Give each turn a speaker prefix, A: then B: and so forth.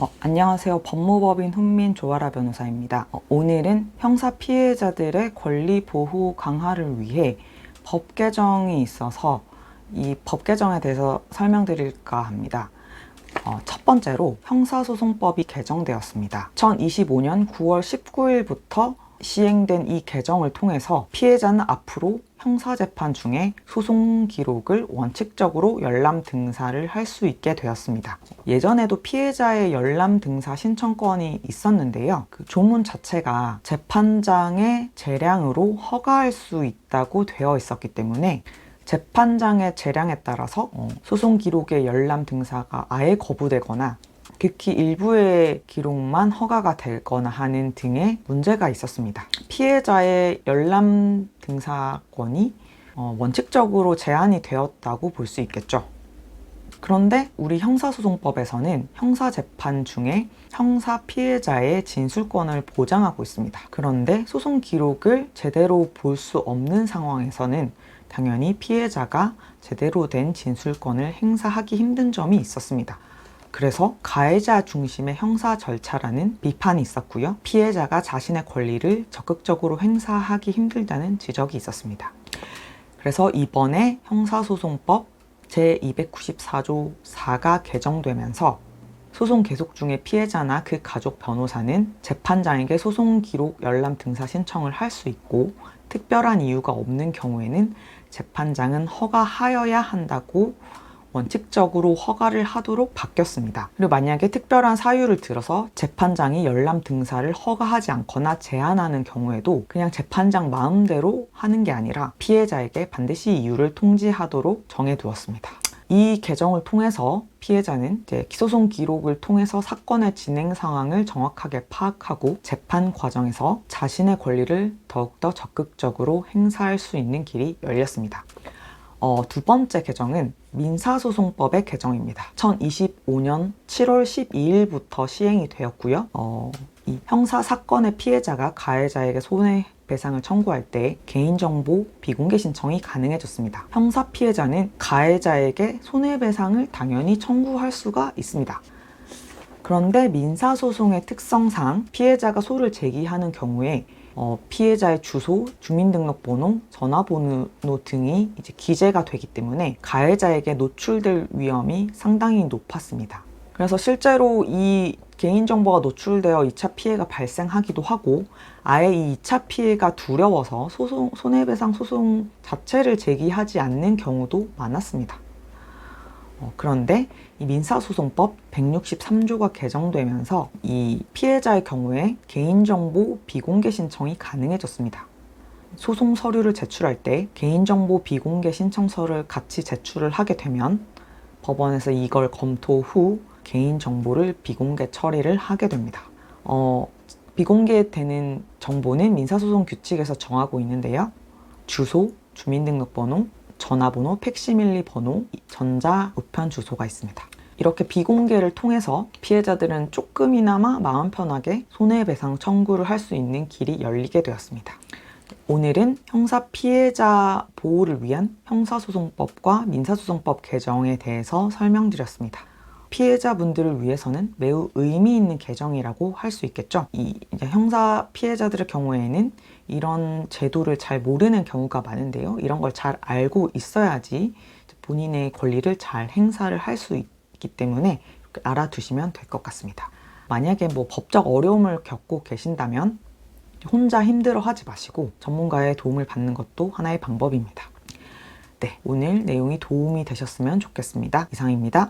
A: 어, 안녕하세요. 법무법인 훈민 조아라 변호사입니다. 어, 오늘은 형사 피해자들의 권리 보호 강화를 위해 법 개정이 있어서 이 법 개정에 대해서 설명드릴까 합니다. 어, 첫 번째로 형사소송법이 개정되었습니다. 2025년 9월 19일부터 시행된 이 개정을 통해서 피해자는 앞으로 형사재판 중에 소송 기록을 원칙적으로 열람 등사를 할 수 있게 되었습니다. 예전에도 피해자의 열람 등사 신청권이 있었는데요. 그 조문 자체가 재판장의 재량으로 허가할 수 있다고 되어 있었기 때문에 재판장의 재량에 따라서 어, 소송 기록의 열람 등사가 아예 거부되거나 극히 일부의 기록만 허가가 되거나 하는 등의 문제가 있었습니다. 피해자의 열람 등사권이 어, 원칙적으로 제한이 되었다고 볼 수 있겠죠. 그런데 우리 형사소송법에서는 형사재판 중에 형사 피해자의 진술권을 보장하고 있습니다. 그런데 소송 기록을 제대로 볼 수 없는 상황에서는 당연히 피해자가 제대로 된 진술권을 행사하기 힘든 점이 있었습니다. 그래서 가해자 중심의 형사 절차라는 비판이 있었고요. 피해자가 자신의 권리를 적극적으로 행사하기 힘들다는 지적이 있었습니다. 그래서 이번에 형사소송법 제294조 4가 개정되면서 소송 계속 중에 피해자나 그 가족 변호사는 재판장에게 소송 기록 열람 등사 신청을 할 수 있고 특별한 이유가 없는 경우에는 재판장은 허가하여야 한다고 원칙적으로 허가를 하도록 바뀌었습니다. 그리고 만약에 특별한 사유를 들어서 재판장이 열람 등사를 허가하지 않거나 제한하는 경우에도 그냥 재판장 마음대로 하는 게 아니라 피해자에게 반드시 이유를 통지하도록 정해두었습니다. 이 개정을 통해서 피해자는 기소송 기록을 통해서 사건의 진행 상황을 정확하게 파악하고 재판 과정에서 자신의 권리를 더욱더 적극적으로 행사할 수 있는 길이 열렸습니다. 어, 두 번째 개정은 민사소송법의 개정입니다. 2025년 7월 12일부터 시행이 되었고요. 어, 이 형사 사건의 피해자가 가해자에게 손해 배상을 청구할 때 개인정보 비공개 신청이 가능해졌습니다. 형사 피해자는 가해자에게 손해배상을 당연히 청구할 수가 있습니다. 그런데 민사소송의 특성상 피해자가 소를 제기하는 경우에 어, 피해자의 주소, 주민등록번호, 전화번호 등이 이제 기재가 되기 때문에 가해자에게 노출될 위험이 상당히 높았습니다. 그래서 실제로 이 개인정보가 노출되어 2차 피해가 발생하기도 하고 아예 이 2차 피해가 두려워서 소송, 손해배상 소송 자체를 제기하지 않는 경우도 많았습니다. 어, 그런데 이 민사소송법 163조가 개정되면서 이 피해자의 경우에 개인정보 비공개 신청이 가능해졌습니다. 소송 서류를 제출할 때 개인정보 비공개 신청서를 같이 제출을 하게 되면 법원에서 이걸 검토 후 개인정보를 비공개 처리를 하게 됩니다. 어, 비공개되는 정보는 민사소송 규칙에서 정하고 있는데요. 주소, 주민등록번호, 전화번호, 팩시밀리 번호, 전자 우편 주소가 있습니다. 이렇게 비공개를 통해서 피해자들은 조금이나마 마음 편하게 손해배상 청구를 할 수 있는 길이 열리게 되었습니다. 오늘은 형사 피해자 보호를 위한 형사소송법과 민사소송법 개정에 대해서 설명드렸습니다. 피해자분들을 위해서는 매우 의미 있는 개정이라고 할 수 있겠죠. 이 형사 피해자들의 경우에는 이런 제도를 잘 모르는 경우가 많은데요. 이런 걸 잘 알고 있어야지 본인의 권리를 잘 행사를 할 수 있기 때문에 알아두시면 될 것 같습니다. 만약에 뭐 법적 어려움을 겪고 계신다면 혼자 힘들어 하지 마시고 전문가의 도움을 받는 것도 하나의 방법입니다. 네, 오늘 내용이 도움이 되셨으면 좋겠습니다. 이상입니다.